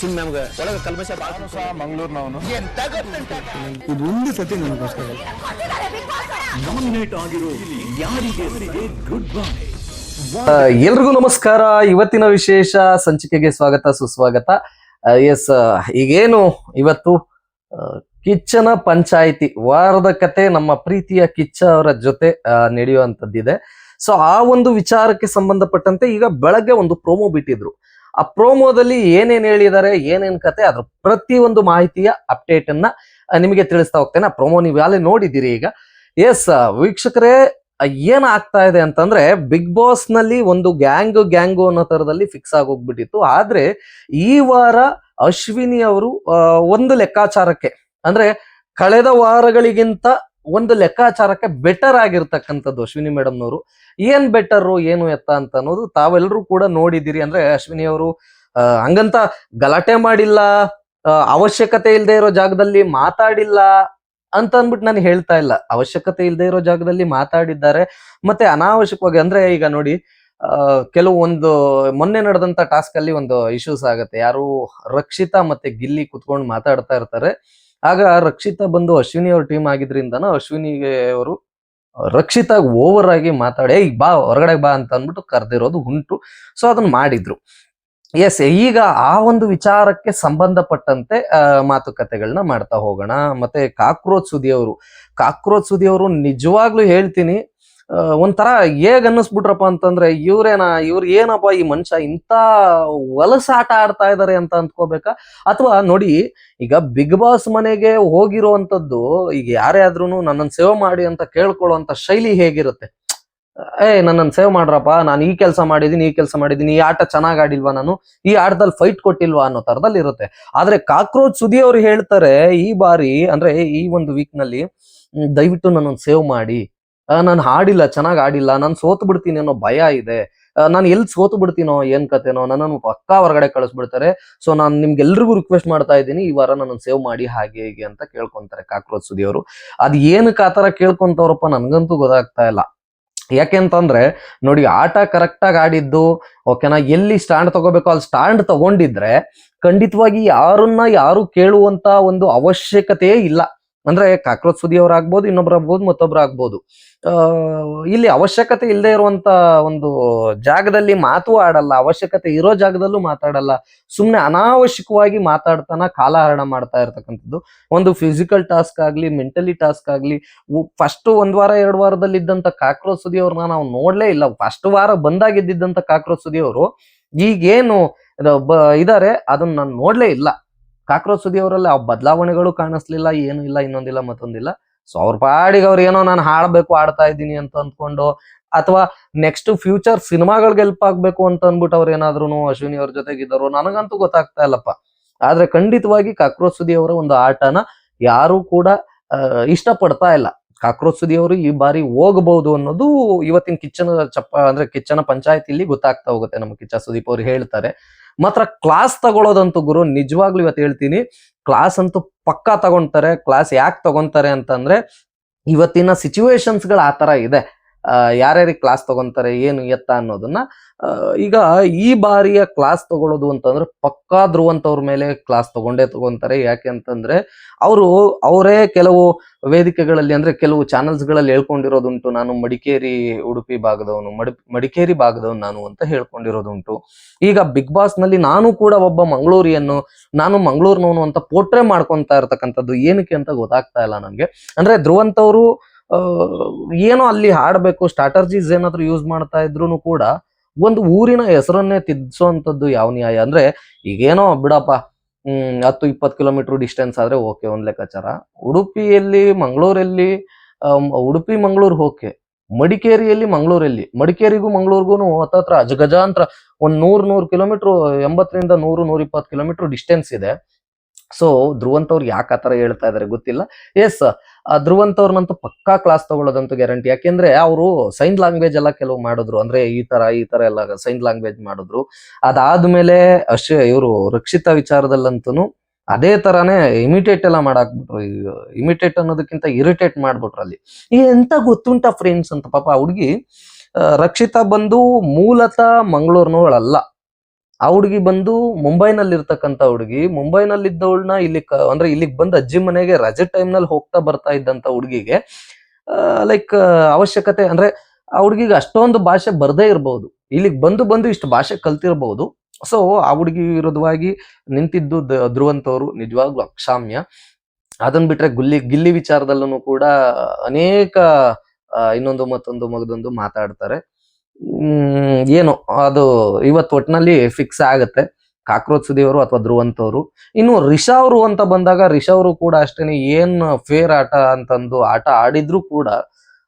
ಸುಮ್ಮನೆ ನಮ್ಗೆ ಒಳಗೆ ಕಲ್ಮಶ ಭಾಳ ಸಹ ಮಂಗಳೂರಿನವನು. ಇದೊಂದು ಸತಿ ನನಗೋಸ್ಕರ ನಾಮಿನೇಟ್ ಆಗಿರೋ ಯಾರಿಗೆ ಗುಡ್ ಬೈ ಎಲ್ರಿಗೂ ನಮಸ್ಕಾರ. ಇವತ್ತಿನ ವಿಶೇಷ ಸಂಚಿಕೆಗೆ ಸ್ವಾಗತ ಸುಸ್ವಾಗತ. ಎಸ್ ಈಗೇನು ಇವತ್ತು ಕಿಚ್ಚನ ಪಂಚಾಯಿತಿ ವಾರದ ಕತೆ ನಮ್ಮ ಪ್ರೀತಿಯ ಕಿಚ್ಚ ಅವರ ಜೊತೆ ನಡೆಯುವಂತದ್ದಿದೆ ಸೊ ಆ ಒಂದು ವಿಚಾರಕ್ಕೆ ಸಂಬಂಧಪಟ್ಟಂತೆ ಈಗ ಬೆಳಗ್ಗೆ ಒಂದು ಪ್ರೋಮೋ ಬಿಟ್ಟಿದ್ರು. ಆ ಪ್ರೋಮೋದಲ್ಲಿ ಏನೇನ್ ಹೇಳಿದ್ದಾರೆ ಏನೇನ್ ಕತೆ, ಅದ್ರ ಒಂದು ಮಾಹಿತಿಯ ಅಪ್ಡೇಟ್ ಅನ್ನ ನಿಮಗೆ ತಿಳಿಸ್ತಾ ಹೋಗ್ತೇನೆ. ಆ ಪ್ರೋಮೋ ನೀವು ಯಾಲೇ ನೋಡಿದ್ದೀರಿ ಈಗ. ಎಸ್ ವೀಕ್ಷಕರೇ ಏನ್ ಆಗ್ತಾ ಇದೆ ಅಂತಂದ್ರೆ ಬಿಗ್ ಬಾಸ್ನಲ್ಲಿ ಒಂದು ಗ್ಯಾಂಗ್, ಗ್ಯಾಂಗು ಅನ್ನೋ ತರದಲ್ಲಿ ಫಿಕ್ಸ್ ಆಗೋಗ್ಬಿಟ್ಟಿತ್ತು. ಆದ್ರೆ, ಈ ವಾರ ಅಶ್ವಿನಿ ಅವರು ಒಂದು ಲೆಕ್ಕಾಚಾರಕ್ಕೆ, ಅಂದ್ರೆ ಕಳೆದ ವಾರಗಳಿಗಿಂತ ಒಂದು ಲೆಕ್ಕಾಚಾರಕ್ಕೆ ಬೆಟರ್ ಆಗಿರ್ತಕ್ಕಂಥದ್ದು ಅಶ್ವಿನಿ ಮೇಡಮ್ನವರು. ಏನ್ ಬೆಟರ್ ಏನು ಎತ್ತ ಅಂತ ಅನ್ನೋದು ತಾವೆಲ್ಲರೂ ಕೂಡ ನೋಡಿದಿರಿ ಅಂದ್ರೆ ಅಶ್ವಿನಿ ಅವರು ಹಂಗಂತ ಗಲಾಟೆ ಮಾಡಿಲ್ಲ ಅವಶ್ಯಕತೆ ಇಲ್ಲದೆ ಇರೋ ಜಾಗದಲ್ಲಿ ಮಾತಾಡಿಲ್ಲ ಅಂತ ಅಂದ್ಬಿಟ್ಟು ನಾನು ಹೇಳ್ತಾ ಇಲ್ಲ. ಅವಶ್ಯಕತೆ ಇಲ್ಲದೆ ಇರೋ ಜಾಗದಲ್ಲಿ ಮಾತಾಡಿದ್ದಾರೆ. ಮತ್ತೆ ಅನಾವಶ್ಯಕವಾಗಿ ಅಂದ್ರೆ ಈಗ ನೋಡಿ ಕೆಲವು ಒಂದು ಮೊನ್ನೆ ನಡೆದಂತ ಟಾಸ್ಕ್ ಅಲ್ಲಿ ಒಂದು ಇಶ್ಯೂಸ್ ಆಗುತ್ತೆ. ಯಾರು ರಕ್ಷಿತಾ ಮತ್ತೆ ಗಿಲ್ಲಿ ಕುತ್ಕೊಂಡು ಮಾತಾಡ್ತಾ ಇರ್ತಾರೆ. ಆಗ ರಕ್ಷಿತಾ ಬಂದು ಅಶ್ವಿನಿ ಅವ್ರ ಟೀಮ್ ಆಗಿದ್ರಿಂದನ ಅಶ್ವಿನಿಗೆ ಅವರು ರಕ್ಷಿತಾ ಓವರ್ ಆಗಿ ಮಾತಾಡಿ ಈಗ ಬಾ ಹೊರಗಡೆ ಬಾ ಅಂತ ಅಂದ್ಬಿಟ್ಟು ಕರೆದಿರೋದು ಉಂಟು. ಸೊ ಅದನ್ನ ಮಾಡಿದ್ರು. ಎಸ್ ಈಗ ಆ ಒಂದು ವಿಚಾರಕ್ಕೆ ಸಂಬಂಧಪಟ್ಟಂತೆ ಮಾತುಕತೆಗಳನ್ನ ಮಾಡ್ತಾ ಹೋಗೋಣ. ಮತ್ತೆ ಕಾಕ್ರೋಚ್ ಸುದಿ ಅವರು, ಕಾಕ್ರೋಚ್ ಸುದಿ ನಿಜವಾಗ್ಲೂ ಹೇಳ್ತೀನಿ ಒಂಥರ ಹೇಗ್ ಅನ್ನಿಸ್ಬಿಟ್ರಪ್ಪ ಅಂತಂದ್ರೆ ಇವ್ರೇನ ಇವ್ರ ಏನಪ್ಪ ಈ ಮನುಷ್ಯ ಇಂಥ ವಲಸ ಆಟ ಆಡ್ತಾ ಇದಾರೆ ಅಂತ ಅಂದ್ಕೋಬೇಕಾ ಅಥವಾ ನೋಡಿ ಈಗ ಬಿಗ್ ಬಾಸ್ ಮನೆಗೆ ಹೋಗಿರುವಂತದ್ದು ಈಗ ಯಾರೇ ಆದ್ರೂ ನನ್ನನ್ನು ಸೇವ್ ಮಾಡಿ ಅಂತ ಕೇಳ್ಕೊಳ್ಳುವಂತ ಶೈಲಿ ಹೇಗಿರುತ್ತೆ? ಏ ನನ್ನನ್ನು ಸೇವ್ ಮಾಡ್ರಪ್ಪ ನಾನು ಈ ಕೆಲಸ ಮಾಡಿದೀನಿ ಈ ಕೆಲಸ ಮಾಡಿದೀನಿ ಈ ಆಟ ಚೆನ್ನಾಗ್ ಆಡಿಲ್ವಾ ನಾನು? ಈ ಆಟದಲ್ಲಿ ಫೈಟ್ ಕೊಟ್ಟಿಲ್ವಾ ಅನ್ನೋ ತರದಲ್ಲಿ ಇರುತ್ತೆ. ಆದ್ರೆ ಕಾಕ್ರೋಚ್ ಸುದಿ ಅವರು ಹೇಳ್ತಾರೆ ಈ ಬಾರಿ ಅಂದ್ರೆ ಈ ಒಂದು ವೀಕ್ನಲ್ಲಿ "ಹ್ಮ್, ದಯವಿಟ್ಟು ನನ್ನನ್ನು ಸೇವ್ ಮಾಡಿ. ನಾನು ಹಾಡಿಲ್ಲ, ಚೆನ್ನಾಗಿ ಆಡಿಲ್ಲ ನಾನು ಸೋತು ಬಿಡ್ತೀನಿ ಅನ್ನೋ ಭಯ ಇದೆ. ನಾನು ಎಲ್ಲಿ ಸೋತು ಬಿಡ್ತೀನೋ, ಏನ್ ಕತೆನೋ ನನ್ನನ್ನು ಪಕ್ಕಾ ಹೊರಗಡೆ ಕಳಿಸ್ಬಿಡ್ತಾರೆ. ಸೊ ನಾನು ನಿಮ್ಗೆಲ್ರಿಗೂ ರಿಕ್ವೆಸ್ಟ್ ಮಾಡ್ತಾ ಇದ್ದೀನಿ, ಈ ವಾರ ನನ್ನನ್ನು ಸೇವ್ ಮಾಡಿ ಹಾಗೆ ಹೀಗೆ ಅಂತ ಕೇಳ್ಕೊಂತಾರೆ ಕಾಕ್ರೋಚ್ ಸುದಿಯವರು. ಅದು ಏನಕ್ಕೆ ಆ ತರ ಕೇಳ್ಕೊಂತವ್ರಪ್ಪ ನನಗಂತೂ ಗೊತ್ತಾಗ್ತಾ ಇಲ್ಲ. ಯಾಕೆಂತಂದ್ರೆ, ನೋಡಿ ಆಟ ಕರೆಕ್ಟ್ ಆಗಿ ಆಡಿದ್ದು ಓಕೆನಾ ಎಲ್ಲಿ ಸ್ಟ್ಯಾಂಡ್ ತಗೋಬೇಕೋ ಅಲ್ಲಿ ಸ್ಟ್ಯಾಂಡ್ ತಗೊಂಡಿದ್ರೆ ಖಂಡಿತವಾಗಿ ಯಾರನ್ನ ಯಾರು ಕೇಳುವಂತ ಒಂದು ಅವಶ್ಯಕತೆಯೇ ಇಲ್ಲ. ಅಂದ್ರೆ ಕಾಕ್ರೋಚ್ ಸುದಿ ಅವ್ರು ಆಗ್ಬೋದು ಇನ್ನೊಬ್ರು ಆಗ್ಬೋದು, ಮತ್ತೊಬ್ರು ಆಗ್ಬೋದು. ಇಲ್ಲಿ ಅವಶ್ಯಕತೆ ಇಲ್ಲದೆ ಇರುವಂತ ಒಂದು ಜಾಗದಲ್ಲಿ ಮಾತು ಆಡಲ್ಲ, ಅವಶ್ಯಕತೆ ಇರೋ ಜಾಗದಲ್ಲೂ ಮಾತಾಡಲ್ಲ. ಸುಮ್ನೆ ಅನಾವಶ್ಯಕವಾಗಿ ಮಾತಾಡ್ತಾನ ಕಾಲಹರಣ ಮಾಡ್ತಾ ಇರ್ತಕ್ಕಂಥದ್ದು. ಒಂದು ಫಿಸಿಕಲ್ ಟಾಸ್ಕ್ ಆಗ್ಲಿ ಮೆಂಟಲಿ ಟಾಸ್ಕ್ ಆಗ್ಲಿ ಫಸ್ಟ್ ಒಂದ್ ವಾರ, ಎರಡು ವಾರದಲ್ಲಿ ಇದ್ದಂತ ಕಾಕ್ರೋಚ್ ಸುದಿ ಅವ್ರನ್ನ ನಾವು ನೋಡ್ಲೇ ಇಲ್ಲ. ಫಸ್ಟ್ ವಾರ ಬಂದಾಗಿದ್ದಂತ ಕಾಕ್ರೋಚ್ ಸುದಿ ಅವರು ಈಗೇನು ಇದಾರೆ, ಅದನ್ನ ನಾನು ನೋಡ್ಲೇ ಇಲ್ಲ. ಕಾಕ್ರೋಚ್ ಸುದಿ ಅವರಲ್ಲಿ ಆ ಬದಲಾವಣೆಗಳು ಕಾಣಿಸ್ಲಿಲ್ಲ, ಏನು ಇಲ್ಲ, ಇನ್ನೊಂದಿಲ್ಲ, ಮತ್ತೊಂದಿಲ್ಲ. ಸೊ ಅವ್ರ ಪಾಡಿಗೆ ಅವ್ರು ಏನೋ ನಾನು ಹಾಡ್ಬೇಕು ಆಡ್ತಾ ಇದ್ದೀನಿ ಅಂತ ಅಂದ್ಕೊಂಡು, ಅಥವಾ ನೆಕ್ಸ್ಟ್ ಫ್ಯೂಚರ್ ಸಿನಿಮಾಗಳಿಗೆ ಹೆಲ್ಪ್ ಆಗ್ಬೇಕು ಅಂತ ಅಂದ್ಬಿಟ್ಟು ಅವ್ರು ಏನಾದ್ರು ಅಶ್ವಿನಿ ಅವ್ರ ಜೊತೆಗಿದ್ದರು ನನಗಂತೂ ಗೊತ್ತಾಗ್ತಾ ಇಲ್ಲಪ್ಪ. ಆದ್ರೆ ಖಂಡಿತವಾಗಿ ಕಾಕ್ರೋಚ್ ಸುದಿ ಅವರ ಒಂದು ಆಟನ ಯಾರು ಕೂಡ ಇಷ್ಟಪಡ್ತಾ ಇಲ್ಲ. ಕಾಕ್ರೋಚ್ ಸುದಿ ಅವರು ಈ ಬಾರಿ ಹೋಗಬಹುದು ಅನ್ನೋದು ಇವತ್ತಿನ ಕಿಚ್ಚನ ಚಪ್ಪ, ಅಂದ್ರೆ ಕಿಚ್ಚನ ಪಂಚಾಯತಿಲಿ ಗೊತ್ತಾಗ್ತಾ ಹೋಗುತ್ತೆ, ನಮ್ಮ ಕಿಚ್ಚ ಸುದೀಪ್ ಅವ್ರು ಹೇಳ್ತಾರೆ. ಮಾತ್ರ ಕ್ಲಾಸ್ ತಗೊಳ್ಳೋದಂತೂ ಗುರು, ನಿಜವಾಗ್ಲೂ ಇವತ್ತು ಹೇಳ್ತೀನಿ ಕ್ಲಾಸ್ ಅಂತೂ ಪಕ್ಕಾ ತಗೊಂತಾರೆ ಕ್ಲಾಸ್ ಯಾಕೆ ತಗೊಂತಾರೆ ಅಂತಂದ್ರೆ, ಇವತ್ತಿನ ಸಿಚುವೇಶನ್ಸ್ಗಳು ಆ ತರ ಇದೆ. ಯಾರ್ಯಾರಿಗೆ ಕ್ಲಾಸ್ ತಗೊಂತಾರೆ, ಏನು ಎತ್ತ ಅನ್ನೋದನ್ನ ಈಗ ಈ ಬಾರಿಯ ಕ್ಲಾಸ್ ತಗೊಳ್ಳೋದು ಅಂತಂದ್ರೆ ಪಕ್ಕಾ ಧ್ರುವಂತವ್ರ ಮೇಲೆ ಕ್ಲಾಸ್ ತಗೊಂಡೇ ತಗೊಂತಾರೆ. ಯಾಕೆ ಅಂತಂದ್ರೆ ಅವರು, ಅವರೇ ಕೆಲವು ವೇದಿಕೆಗಳಲ್ಲಿ ಅಂದ್ರೆ ಕೆಲವು ಚಾನೆಲ್ಸ್ಗಳಲ್ಲಿ ಹೇಳ್ಕೊಂಡಿರೋದುಂಟು. ನಾನು ಮಡಿಕೇರಿ ಉಡುಪಿ ಭಾಗದವನು, ಮಡಿ, ಮಡಿಕೇರಿ ಭಾಗದವನು ನಾನು ಅಂತ ಹೇಳ್ಕೊಂಡಿರೋದುಂಟು. ಈಗ ಬಿಗ್ ಬಾಸ್ನಲ್ಲಿ ನಾನು ಕೂಡ ಒಬ್ಬ ಮಂಗಳೂರಿಯನ್ನು, ನಾನು ಮಂಗಳೂರಿನವನು ಅಂತ ಪೋರ್ಟ್ರೇ ಮಾಡ್ಕೊಂತ ಇರ್ತಕ್ಕಂಥದ್ದು ಏನಕ್ಕೆ ಅಂತ ಗೊತ್ತಾಗ್ತಾ ಇಲ್ಲ ನನಗೆ. ಅಂದ್ರೆ ಧ್ರುವಂತವರು ಏನೋ ಅಲ್ಲಿ ಹಾಡಬೇಕು ಸ್ಟ್ರಾಟರ್ಜೀಸ್ ಏನಾದ್ರು ಯೂಸ್ ಮಾಡ್ತಾ ಇದ್ರು ಕೂಡ ಒಂದು ಊರಿನ ಹೆಸರನ್ನೇ ತಿದ್ದಿಸುವಂಥದ್ದು ಯಾವ ನ್ಯಾಯ? ಅಂದ್ರೆ ಈಗೇನೋ ಬಿಡಪ್ಪ, ಹ್ಮ್, ಹತ್ತು, ಇಪ್ಪತ್ತು ಕಿಲೋಮೀಟರ್ ಡಿಸ್ಟೆನ್ಸ್ ಆದ್ರೆ ಓಕೆ ಒಂದ್ ಲೆಕ್ಕಾಚಾರ. ಉಡುಪಿಯಲ್ಲಿ ಮಂಗಳೂರಲ್ಲಿ ಉಡುಪಿ, ಮಂಗಳೂರು ಓಕೆ ಮಡಿಕೇರಿಯಲ್ಲಿ ಮಂಗಳೂರಲ್ಲಿ. ಮಡಿಕೇರಿಗೂ ಮಂಗಳೂರಿಗೂ ಹತ್ತತ್ರ ಅಜಗಜಾಂತರ ಒಂದ್ ನೂರ್ ನೂರ್ ಕಿಲೋಮೀಟರ್ ಎಂಬತ್ತರಿಂದ ನೂರು, ನೂರ ಇಪ್ಪತ್ತು ಕಿಲೋಮೀಟರ್ ಡಿಸ್ಟೆನ್ಸ್ ಇದೆ. ಸೊ ಧ್ರುವಂತವ್ರು ಯಾಕೆ ಆ ಥರ ಹೇಳ್ತಾ ಇದಾರೆ ಗೊತ್ತಿಲ್ಲ? ಎಸ್ ಧ್ರುವಂತವ್ರನ್ನಂತೂ ಪಕ್ಕಾ ಕ್ಲಾಸ್ ತಗೊಳ್ಳೋದಂತೂ ಗ್ಯಾರಂಟಿ ಯಾಕೆಂದ್ರೆ ಅವರು ಸೈನ್ ಲ್ಯಾಂಗ್ವೇಜ್ ಎಲ್ಲ ಕೆಲವು ಮಾಡಿದ್ರು. ಅಂದ್ರೆ ಈ ತರ ಈ ತರ ಎಲ್ಲ ಸೈನ್ ಲ್ಯಾಂಗ್ವೇಜ್ ಮಾಡಿದ್ರು. ಅದಾದ್ಮೇಲೆ ಅಷ್ಟೇ ಇವರು ರಕ್ಷಿತಾ ವಿಚಾರದಲ್ಲಂತೂ ಅದೇ ತರಾನೇ ಇಮಿಟೇಟ್ ಎಲ್ಲ ಮಾಡಾಕ್ಬಿಟ್ರು. ಇಮಿಟೇಟ್ ಅನ್ನೋದಕ್ಕಿಂತ ಇರಿಟೇಟ್ ಮಾಡ್ಬಿಟ್ರು ಅಲ್ಲಿ. ಎಂತ ಗೊತ್ತುಂಟ ಫ್ರೆಂಡ್ಸ್ ಅಂತ ಪಾಪ ಹುಡುಗಿ ರಕ್ಷಿತಾ ಬಂದು ಮೂಲತಃ ಮಂಗಳೂರಿನವಳಲ್ಲ. ಆ ಹುಡುಗಿ ಬಂದು ಮುಂಬೈನಲ್ಲಿ ಇರ್ತಕ್ಕಂತ ಹುಡುಗಿ ಮುಂಬೈನಲ್ಲಿ ಇದ್ದವಳನ್ನ ಇಲ್ಲಿ ಅಂದ್ರೆ ಇಲ್ಲಿಗೆ ಬಂದು ಅಜ್ಜಿ ಮನೆಗೆ ರಜೆ ಟೈಮ್ನಲ್ಲಿ ಹೋಗ್ತಾ ಬರ್ತಾ ಇದ್ದಂತ ಹುಡುಗಿಗೆ ಲೈಕ್ ಅವಶ್ಯಕತೆ, ಅಂದ್ರೆ ಆ ಹುಡುಗಿಗೆ ಅಷ್ಟೊಂದು ಭಾಷೆ ಬರ್ದೇ ಇರಬಹುದು ಇಲ್ಲಿಗೆ ಬಂದು ಬಂದು ಇಷ್ಟು ಭಾಷೆ ಕಲ್ತಿರಬಹುದು ಸೊ ಆ ಹುಡುಗಿ ವಿರುದ್ಧವಾಗಿ ನಿಂತಿದ್ದು ಧ್ರುವಂತವರು, ನಿಜವಾಗ್ಲೂ ಅಕ್ಷಾಮ್ಯ. ಅದನ್ ಬಿಟ್ರೆ ಗುಲ್ಲಿ, ಗಿಲ್ಲಿ ವಿಚಾರದಲ್ಲೂ ಕೂಡ ಅನೇಕ ಇನ್ನೊಂದು ಮತ್ತೊಂದು ಮಗದೊಂದು ಮಾತಾಡ್ತಾರೆ. ಏನು, ಅದು ಇವತ್ತು ಒಟ್ಟಿನಲ್ಲಿ ಫಿಕ್ಸ್ ಆಗುತ್ತೆ. ಕಾಕ್ರೋಚ್ ಸುದೀವರು ಅಥವಾ ಧ್ರುವಂತವರು ಇನ್ನು ರಿಷಾ ಅಂತ ಬಂದಾಗ, ರಿಷಾ ಕೂಡ ಅಷ್ಟೇನೆ ಏನ್ ಫೇರ್ ಆಟ ಅಂತಂದು ಆಟ ಆಡಿದ್ರು ಕೂಡ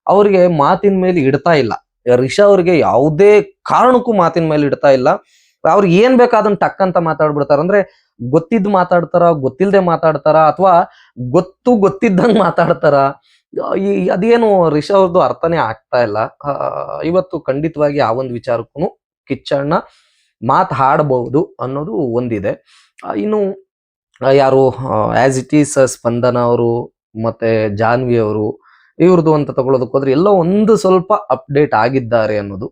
ಅವರಿಗೆ ಮಾತಿನ ಮೇಲೆ ಇಡ್ತಾ ಇಲ್ಲ. ರಿಷಾ ಅವ್ರಿಗೆ ಯಾವುದೇ ಕಾರಣಕ್ಕೂ ಮಾತಿನ ಮೇಲೆ ಇಡ್ತಾ ಇಲ್ಲ. ಅವ್ರಿಗೆ ಏನ್ ಬೇಕು ಅದನ್ನ ಟಕ್ ಅಂತ ಮಾತಾಡ್ಬಿಡ್ತಾರ. ಅಂದ್ರೆ ಗೊತ್ತಿದ್ ಮಾತಾಡ್ತಾರ, ಗೊತ್ತಿಲ್ದೆ ಮಾತಾಡ್ತಾರ, ಅಥವಾ ಗೊತ್ತು ಗೊತ್ತಿದ್ದಂಗ್ ಮಾತಾಡ್ತಾರ. ಈ, ಅದೇನು ರಿಷಾ ಅವ್ರದ್ದು ಅರ್ಥನೇ ಆಗ್ತಾ ಇಲ್ಲ. ಇವತ್ತು ಖಂಡಿತವಾಗಿ ಆ ಒಂದು ವಿಚಾರಕ್ಕೂ ಕಿಚ್ಚಣ್ಣ ಮಾತ್ ಹಾಡಬಹುದು ಅನ್ನೋದು ಒಂದಿದೆ. ಇನ್ನು ಯಾರು ಆಸ್ ಇಟ್ ಈಸ್ ಸ್ಪಂದನ ಅವರು ಮತ್ತೆ ಜಾನ್ವಿ ಅವರು ಇವ್ರದ್ದು ಅಂತ ತಗೊಳ್ಳೋದಕ್ಕೆ ಹೋದ್ರೆ ಎಲ್ಲ ಒಂದು ಸ್ವಲ್ಪ ಅಪ್ಡೇಟ್ ಆಗಿದ್ದಾರೆ ಅನ್ನೋದು.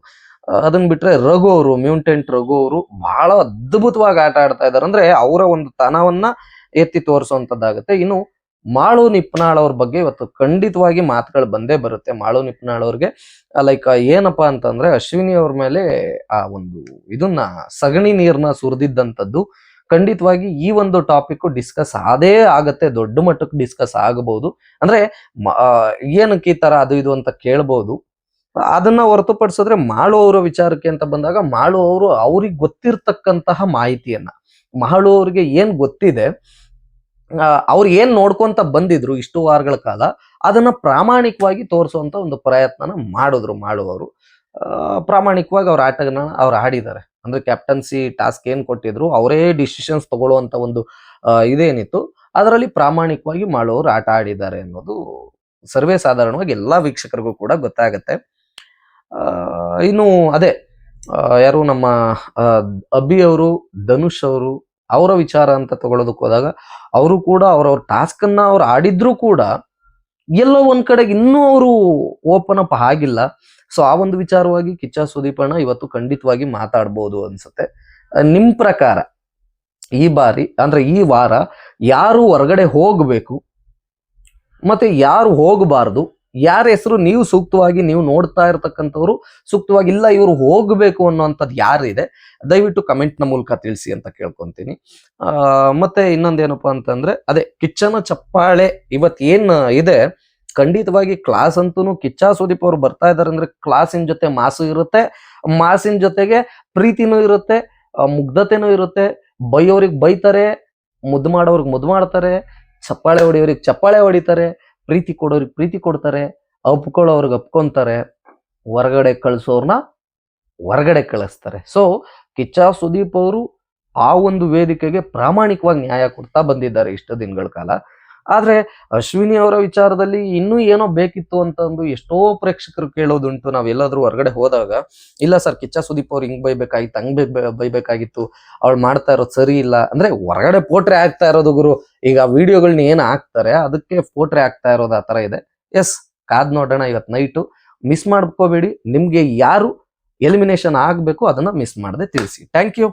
ಅದನ್ನ ಬಿಟ್ರೆ ರಘು ಅವರು, ಮ್ಯೂಂಟೆಂಟ್ ರಘು ಅವರು ಬಹಳ ಅದ್ಭುತವಾಗಿ ಆಟ ಆಡ್ತಾ ಇದ್ದಾರೆ ಅಂದ್ರೆ ಅವರ ಒಂದು ತನವನ್ನ ಎತ್ತಿ ತೋರಿಸುವಂತದ್ದಾಗುತ್ತೆ ಇನ್ನು ಮಾಳು ನಿಪ್ನಾಳ್ ಅವ್ರ ಬಗ್ಗೆ ಇವತ್ತು ಖಂಡಿತವಾಗಿ ಮಾತುಗಳು ಬಂದೇ ಬರುತ್ತೆ. ಮಾಳು ನಿಪ್ನಾಳ್ ಅವ್ರಿಗೆ. ಲೈಕ್ ಏನಪ್ಪಾ ಅಂತಂದ್ರೆ ಅಶ್ವಿನಿ ಅವ್ರ ಮೇಲೆ ಆ ಒಂದು ಇದನ್ನ, ಸಗಣಿ ನೀರ್ನ ಸುರಿದಿದ್ದಂಥದ್ದು ಖಂಡಿತವಾಗಿ ಈ ಒಂದು ಟಾಪಿಕ್ ಡಿಸ್ಕಸ್ ಆದೇ ಆಗತ್ತೆ. ದೊಡ್ಡ ಮಟ್ಟಕ್ಕೆ ಡಿಸ್ಕಸ್ ಆಗಬಹುದು ಅಂದ್ರೆ ಏನಕ್ಕೆ ಈ ತರ ಅದು ಇದು ಅಂತ ಕೇಳ್ಬೋದು. ಅದನ್ನ ಹೊರತುಪಡಿಸಿದ್ರೆ ಮಾಳು ಅವರ ವಿಚಾರಕ್ಕೆ ಅಂತ ಬಂದಾಗ ಮಾಳು ಅವರು ಅವ್ರಿಗೆ ಗೊತ್ತಿರ್ತಕ್ಕಂತಹ ಮಾಹಿತಿಯನ್ನ. ಮಾಳು ಅವ್ರಿಗೆ ಏನ್ ಗೊತ್ತಿದೆ ಅವ್ರು ಏನ್ ನೋಡ್ಕೊಂತ ಬಂದಿದ್ರು ಇಷ್ಟು ವಾರಗಳ ಕಾಲ, ಅದನ್ನ ಪ್ರಾಮಾಣಿಕವಾಗಿ ತೋರಿಸುವಂತ ಒಂದು ಪ್ರಯತ್ನನ ಮಾಡಿದ್ರು ಮಾಡುವವರು ಪ್ರಾಮಾಣಿಕವಾಗಿ ಅವ್ರ ಆಟನ ಅವ್ರು ಆಡಿದ್ದಾರೆ. ಅಂದ್ರೆ ಕ್ಯಾಪ್ಟನ್ಸಿ ಟಾಸ್ಕ್ ಏನ್ ಕೊಟ್ಟಿದ್ರು, ಅವರೇ ಡಿಸಿಷನ್ಸ್ ತಗೊಳ್ಳುವಂತ ಒಂದು ಇದೇನಿತ್ತು. ಅದರಲ್ಲಿ ಪ್ರಾಮಾಣಿಕವಾಗಿ ಮಾಡುವವರು ಆಟ ಆಡಿದ್ದಾರೆ ಅನ್ನೋದು ಸರ್ವೇ ಸಾಧಾರಣವಾಗಿ ಎಲ್ಲಾ ವೀಕ್ಷಕರಿಗೂ ಕೂಡ ಗೊತ್ತಾಗತ್ತೆ. ಇನ್ನು ಅದೇ ಯಾರು ನಮ್ಮ ಅಭಿ ಅವರು, ಧನುಷ್ ಅವರು, ಅವರ ವಿಚಾರ ಅಂತ ತಗೊಳ್ಳೋದಕ್ಕೆ ಹೋದಾಗ, ಅವರು ಕೂಡ ಅವ್ರವ್ರ ಟಾಸ್ಕ್ ಅನ್ನ ಅವ್ರು ಆಡಿದ್ರು ಕೂಡ, ಎಲ್ಲೋ ಒಂದ್ ಕಡೆಗೆ ಇನ್ನೂ ಅವರು ಓಪನ್ ಅಪ್ ಆಗಿಲ್ಲ. ಸೊ ಆ ಒಂದು ವಿಚಾರವಾಗಿ ಕಿಚ್ಚ ಸುದೀಪಣ್ಣ ಇವತ್ತು ಖಂಡಿತವಾಗಿ ಮಾತಾಡ್ಬೋದು ಅನ್ಸುತ್ತೆ. ನಿಮ್ಮ ನಿಮ್ ಪ್ರಕಾರ ಈ ಬಾರಿ, ಅಂದ್ರೆ ಈ ವಾರ ಯಾರು ಹೊರಗಡೆ ಹೋಗ್ಬೇಕು, ಮತ್ತೆ ಯಾರು ಹೋಗಬಾರ್ದು ಯಾರ ಹೆಸರು ನೀವು ಸೂಕ್ತವಾಗಿ ನೀವು ನೋಡ್ತಾ ಇರತಕ್ಕಂಥವ್ರು ಸೂಕ್ತವಾಗಿ ಇಲ್ಲ, ಇವರು ಹೋಗಬೇಕು ಅನ್ನೋಂಥದ್ದು ಯಾರಿದೆ? ದಯವಿಟ್ಟು ಕಮೆಂಟ್ನ ಮೂಲಕ ತಿಳಿಸಿ ಅಂತ ಕೇಳ್ಕೊತೀನಿ. ಮತ್ತೆ ಇನ್ನೊಂದೇನಪ್ಪ ಅಂತಂದ್ರೆ, ಅದೇ ಕಿಚ್ಚನ ಚಪ್ಪಾಳೆ ಇವತ್ತೇನ್ ಇದೆ? ಖಂಡಿತವಾಗಿ ಕ್ಲಾಸ್ ಅಂತೂ ಕಿಚ್ಚ ಸುದೀಪ್ ಅವರು ಬರ್ತಾ ಇದಾರೆ ಅಂದ್ರೆ ಕ್ಲಾಸಿನ ಜೊತೆ ಮಾಸು ಇರುತ್ತೆ, ಮಾಸಿನ ಜೊತೆಗೆ ಪ್ರೀತಿನೂ ಇರುತ್ತೆ ಮುಗ್ಧತೆನೂ ಇರುತ್ತೆ, ಬೈಯೋರಿಗೆ ಬೈತಾರೆ ಮುದ್ದು ಮಾಡೋರಿಗೆ ಮುದ್ದು ಮಾಡ್ತಾರೆ, ಚಪ್ಪಾಳೆ ಹೊಡಿಯೋರಿಗೆ ಚಪ್ಪಾಳೆ ಹೊಡಿತಾರೆ ಪ್ರೀತಿ ಕೊಡೋರಿಗೆ ಪ್ರೀತಿ ಕೊಡ್ತಾರೆ ಅಪ್ಕೊಳ್ಳೋರಿಗೆ ಒಪ್ಕೊಂತಾರೆ ಹೊರಗಡೆ ಕಳಿಸೋರ್ನ ಹೊರಗಡೆ ಕಳಿಸ್ತಾರೆ. ಸೊ ಕಿಚ್ಚ ಸುದೀಪ್ ಅವರು ಆ ಒಂದು ವೇದಿಕೆಗೆ ಪ್ರಾಮಾಣಿಕವಾಗಿ ನ್ಯಾಯ ಕೊಡ್ತಾ ಬಂದಿದ್ದಾರೆ ಇಷ್ಟು ದಿನಗಳ ಕಾಲ. ಆದ್ರೆ ಅಶ್ವಿನಿ ಅವರ ವಿಚಾರದಲ್ಲಿ ಇನ್ನೂ ಏನೋ ಬೇಕಿತ್ತು ಅಂತ ಒಂದು ಎಷ್ಟೋ ಪ್ರೇಕ್ಷಕರು ಕೇಳೋದುಂಟು. ನಾವೆಲ್ಲಾದ್ರೂ ಹೊರಗಡೆ ಹೋದಾಗ, ಇಲ್ಲ ಸರ್ ಕಿಚ್ಚ ಸುದೀಪ್ ಅವ್ರು ಹಿಂಗ್ ಬೈಬೇಕಾಗಿತ್ತು, ಹಂಗ್ ಬೈಬೇಕಾಗಿತ್ತು, ಅವಳು ಮಾಡ್ತಾ ಇರೋದು ಸರಿ ಇಲ್ಲ. ಅಂದ್ರೆ ಹೊರಗಡೆ ಪೋಟ್ರೆ ಆಗ್ತಾ ಇರೋದು ಗುರು. ಈಗ ವಿಡಿಯೋಗಳನ್ನ ಏನ್ ಹಾಕ್ತಾರೆ, ಅದಕ್ಕೆ ಪೋಟ್ರೆ ಆಗ್ತಾ ಇರೋದು ಆ ತರ ಇದೆ. ಎಸ್, ಕಾದ್ ನೋಡೋಣ ಇವತ್ತು ನೈಟು. ಮಿಸ್ ಮಾಡ್ಕೋಬೇಡಿ. ನಿಮ್ಗೆ ಯಾರು ಎಲಿಮಿನೇಷನ್ ಆಗ್ಬೇಕು, ಅದನ್ನ ಮಿಸ್ ಮಾಡದೆ ತಿಳಿಸಿ. Thank you.